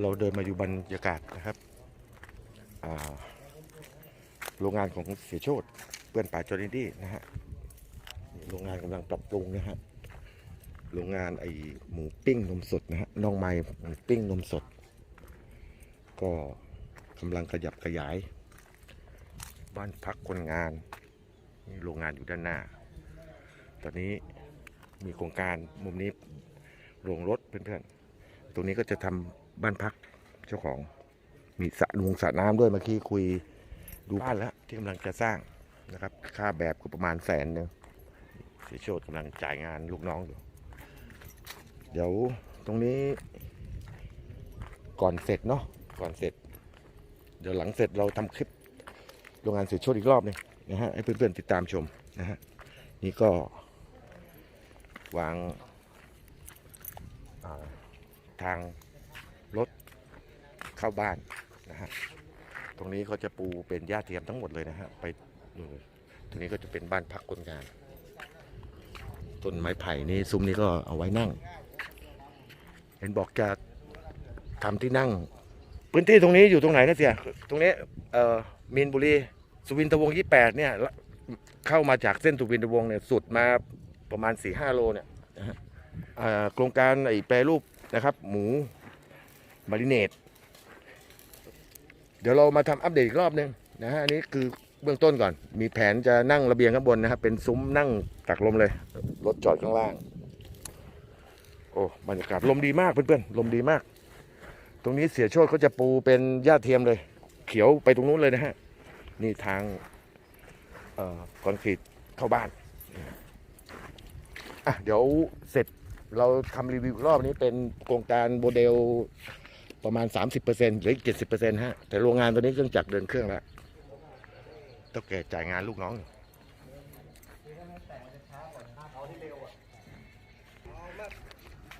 เราเดินมาอยู่บรรยากาศนะครับโรงงานของเสียโชตเพื่อนป่าจอร์นดี้นะฮะโรงงานกำลังปรับปรุงนะฮะโรงงานไอหมูปิ้งนมสดนะฮะน้องไม้หมูปิ้งนมสด ก็กำลังขยับขยาย บ้านพักคนงาน โรงงานอยู่ด้านหน้า ตอนนี้มีโครงการมุมนี้โรงรถเพื่อนๆ ตรงนี้ก็จะทำบ้านพักเจ้าของมีสระนงสระน้ำด้วยเมื่อกี้คุยดูบ้านแล้วที่กำลังจะสร้างนะครับ ค่าแบบก็ประมาณแสนหนึงเสียโชดกำลังจ่ายงานลูกน้องอยู่เดี๋ยวตรงนี้ก่อนเสร็จเนาะก่อนเสร็จ เดี๋ยวหลังเสร็จเราทำคลิปโรงงานเสียโชดอีกรอบหนึง นะฮะให้เพื่อนๆติดตามชมนะฮะนี่ก็วางาทางรถเข้าบ้านนะฮะตรงนี้เขาจะปูเป็นหญ้าเทียมทั้งหมดเลยนะฮะไปดูเลยตรงนี้ก็จะเป็นบ้านพักคนงานต้นไม้ไผ่นี่ซุ้มนี้ก็เอาไว้นั่ง เห็นบอกจะทำที่นั่ง พื้นที่ตรงนี้อยู่ตรงไหนนะเสียตรงนี้เอ่อมีนบุรี สุวินทวงศ์ยี่แปดเนี่ยละเข้ามาจากเส้นสุวินทวงศ์เนี่ยสุดมาประมาณ4ี่ห้าโลเนี่ยนะฮะอ่าโครงการไอ้แปรรูปนะครับ หมูมาริเนตเดี๋ยวเรามาทำอัปเดตอีกรอบหนึงนะฮะอันนี้คือเบื้องต้นก่อน มีแผนจะนั่งระเบียงข้างบนนะครับ เป็นซุ้มนั่งตักลมเลย รถจอดข้างล่าง โอ้บรรยากาศลมดีมากเพื่อนๆลมดีมาก ตรงนี้เสียโชดเขาจะปูเป็นหญ้าเทียมเลย เขียวไปตรงนู้นเลยนะฮะ นี่ทางเอ่อคอนกรีตเข้าบ้านอะเดี๋ยวเสร็จเราทำรีวิวรอบนี้เป็นโครงการโมเดลประมาณ 30%หรืออีก 70%ฮะ แต่โรงงานตัวนี้เครื่องจักรเดินเครื่องแล้วต้องแก่จ่ายงานลูกน้องอยู่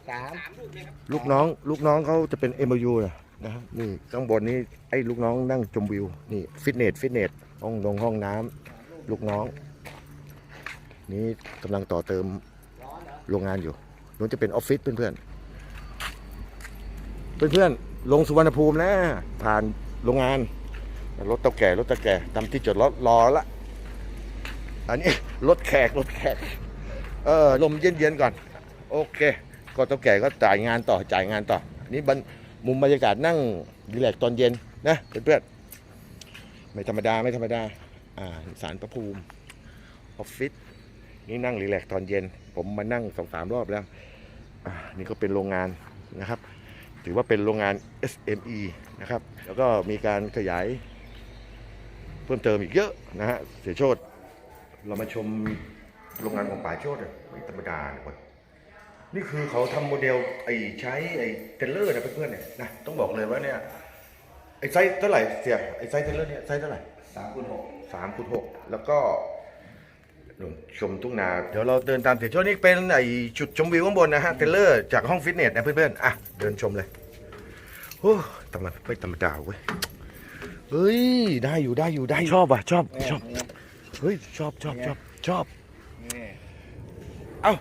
สามลูกน้อง ลูกน้องเขาจะเป็น MOU นะ นะนี่ข้างบนนี้ไอ้ลูกน้องนั่งชมวิวนี่ฟิตเนสฟิตเนสห้องลงห้องน้ำลูกน้อง นี่กำลังต่อเติมโรงงานอยู่นู้นจะเป็นออฟฟิศเพื่อนๆเพื่อนๆลงสุวรรณภูมินะ ผ่านโรงงานรถเตาแก่รถตาแก่ทำที่จอดรถรอละอันนี้รถแขกรถแขกเออลมเย็นๆก่อน โอเค ก็เตาแก่ก็จ่ายงานต่อจ่ายงานต่อนี่บรร มุมบรรยากาศนั่งดีแลกซ์ตอนเย็นนะเพื่อนๆไม่ธรรมดาไม่ธรรมดาอ่าสารประภูมิออฟฟิศนี่นั่งรีแลกซ์ตอนเย็น ผมมานั่งสองสามรอบแล้วอ่านี่ก็เป็นโรงงานนะครับ ถือว่าเป็นโรงงาน SME นะครับ แล้วก็มีการขยาย เพิ่มเติมอีกเยอะนะฮะเสียโชดเรามาชมโรงงานของป่าโชดเลยไม่ธรรมดาเลยค นนี่คือเขาทำโมเดลไอ้ใช้ไอ้เทรลเลอร์นะเพื่อนๆเนี่ยนะต้องบอกเลยว่าเนี่ยไอ้ไซส์เท่าไหร่เสียไอ้ไซส์เทรลเลอร์เนี่ยไซส์เท่าไหร่สามคูณหกสามคูณหกแล้วก็นู่นชมทุ่งนาเดี๋ยวเราเดินตามเสียโชดนี่เป็นไอ้จุดชมวิวข้างบนนะฮะเทรลเลอร์จากห้องฟิตเนสนะเพื่อนๆอะเดินชมเลยโอ้ธรรมดาไม่ธรรมดาเว้ยเฮ้ยได้อยู่ได้อยู่ได้ชอบว่ะชอบชอบเฮ้ยชอบชอบชอบชอบ นี่ เอ้า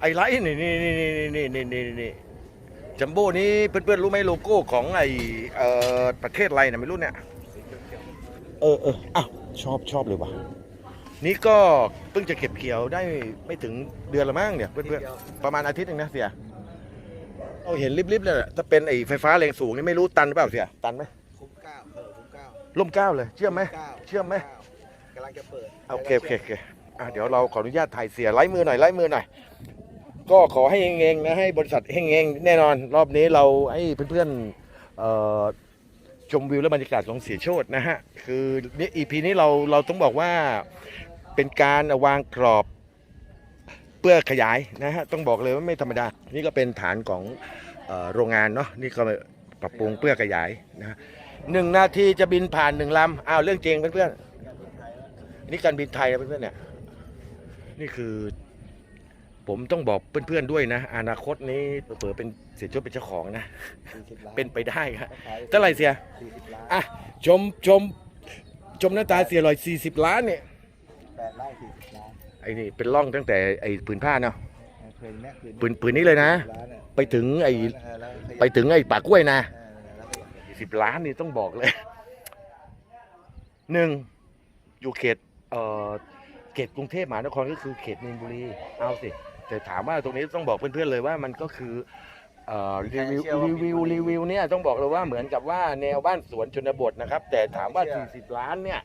ไอ้ไลท์นี่นี่นี่นี่นี่นี่นี่นี่จัมโบ้นี้เพื่อนๆรู้ไหมโลโก้ของไอ้เอ่อประเทศอะไรนะไม่รู้เนี่ยเออเอออ้าวชอบชอบเลยว่ะนี่ก็เพิ่งจะเก็บเกี่ยวได้ไม่ถึงเดือนละมั้งเนี่ยเพื่อนๆประมาณอาทิตย์หนึงนะเสียเราเห็นริบๆเลยแหละถ้าเป็นไอ้ไฟฟ้าแรงสูงนี่ไม่รู้ตันหรือเปล่าเสียตันไหมคุ้มเก้าเออคุ้มเก้าล่มเกล้าเลยเชื่อมไหมเก้าเชื่อมไหมกำลังจะเปิดโอเคโอเคโอเคอะเดี๋ยวเราขออนุญาตถ่ายเสียไล่มือหน่อยไล่มือหน่อย ก็ขอให้เฮงๆนะให้บริษัทเฮงๆแน่นอน รอบนี้เราให้เพื่อนๆเอ่อชมวิวและบรรยากาศของเสียโชตนะฮะ คือนี่อีพีนี้เราเราต้องบอกว่าเป็นการวางกรอบเพื่อขยายนะฮะ ต้องบอกเลยว่าไม่ธรรมดา นี่ก็เป็นฐานของเอ่อโรงงานเนาะนี่ก็ปรับปรุงเพื่อขยายนะฮะหนึ่งนาทีจะบินผ่านหนึ่งลำอ้าวเรื่องจริงเพื่อนๆนี่การบินไทยนะเพื่อนๆเนี่ยนี่คือ ผมต้องบอกเพื่อนๆด้วยนะ อนาคตนี้เผื่อๆเป็นเสียโจเป็นเจ้าของนะสี่สิบล้านเป็นไปได้ครับขายเท่าไหร่เสียสี่สิบล้านอะชมชมชมหน้าตาเสียลอย 40 ล้านเนี่ยแปดไร่สี่สิบล้านไอ้นี่เป็นร่องตั้งแต่ไอ้ผืนผ้าเนาะเพลินเนี่ยปืนปืนนี้เลยนะล้านเนี่ยไปถึงไอ้เออแล้วขยับไปถึงไอ้ปากกล้วยนะเออแล้วขยับสิบล้านนี่ต้องบอกเลยหนึ่งอยู่เขตเอ่อเขตกรุงเทพมหานครก็คือเขตมีนบุรีเอาสิ แต่ถามว่าตรงนี้ต้องบอกเพื่อนๆเลยว่ามันก็คือเอ่อรีวิวรีวิวรีวิวเนี่ยต้องบอกเลยว่าเหมือนกับว่าแนวบ้านสวนชนบทนะครับ แต่ถามว่า40 ล้านเนี่ย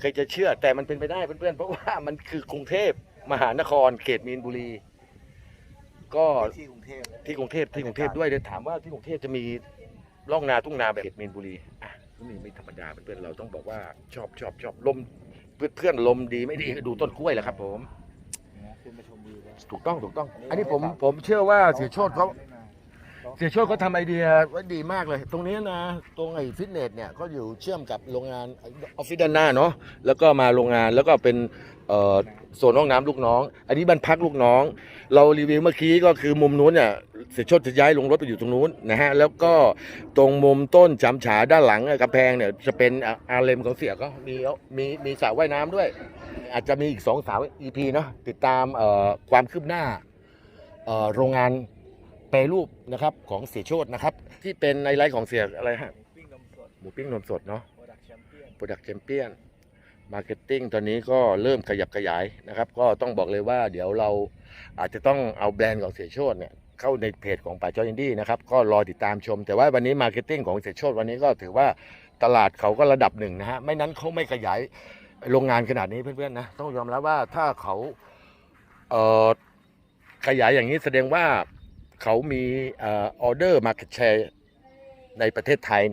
ใครจะเชื่อแต่มันเป็นไปได้เพื่อนๆ เพราะว่ามันคือกรุงเทพมหานครเขตมีนบุรี ก็ที่กรุงเทพ ที่กรุงเทพที่กรุงเทพด้วยเดี๋ยวถามว่าที่กรุงเทพจะมีร่องนาทุ่งนาแบบเขตมีนบุรีอะนี่ไม่ธรรมดาเพื่อนๆเราต้องบอกว่าชอบชอบชอบลมเพื่อนเพื่อนลมดีไม่ดีก็ดูต้นกล้วยแหละครับผมนะ ขึ้นไปชมวิวแล้วถูกต้องถูกต้อง อันนี้ผมผมเชื่อว่าเสียโชดเขา เสียโชดเขาทำไอเดียไว้ดีมากเลย ตรงนี้นะตรงไอ้ฟิตเนสเนี่ยก็อยู่เชื่อมกับโรงงานออฟฟิศด้านหน้าเนาะแล้วก็มาโรงงานแล้วก็เป็นเอ่อโซนห้องน้ำลูกน้อง อันนี้บ้านพักลูกน้อง เรารีวิวเมื่อกี้ก็คือมุมนู้นเนี่ยเสียโชดจะย้ายลงรถไปอยู่ตรงนู้นนะฮะแล้วก็ตรงมุมต้นจำฉาด้านหลังกำแพงเนี่ยจะเป็นอาอาเลมของเสียก็มีมีมีสระว่ายน้ำด้วย อาจจะมีอีกสองสาว EP เนาะติดตามเอ่อความคืบหน้าเอ่อโรงงาน แปรรูปนะครับของเสียโชดนะครับ ที่เป็นในไลฟ์ของเสียอะไรฮะปิ้งนมสดหมูปิ้งนมสดเนาะโปรดักแชมเปี้ยนโปรดักต์แชมเปี้ยนมาร์เก็ตติ้งตอนนี้ก็เริ่มขยับขยายนะครับ ก็ต้องบอกเลยว่าเดี๋ยวเราอาจจะต้องเอาแบรนด์ของเสียโชดเนี่ยเข้าในเพจของป่าจอยินดี้นะครับก็รอติดตามชม แต่ว่าวันนี้มาร์เก็ตติ้งของเสียโชดวันนี้ก็ถือว่าตลาดเขาก็ระดับหนึ่งนะฮะไม่นั้นเขาไม่ขยายโรงงานขนาดนี้เพื่อนๆนะต้องยอมรับว่าถ้าเขาเอ่อขยายอย่างนี้แสดงว่า เขามีออเดอร์มาแชร์ในประเทศไทยเนี่ย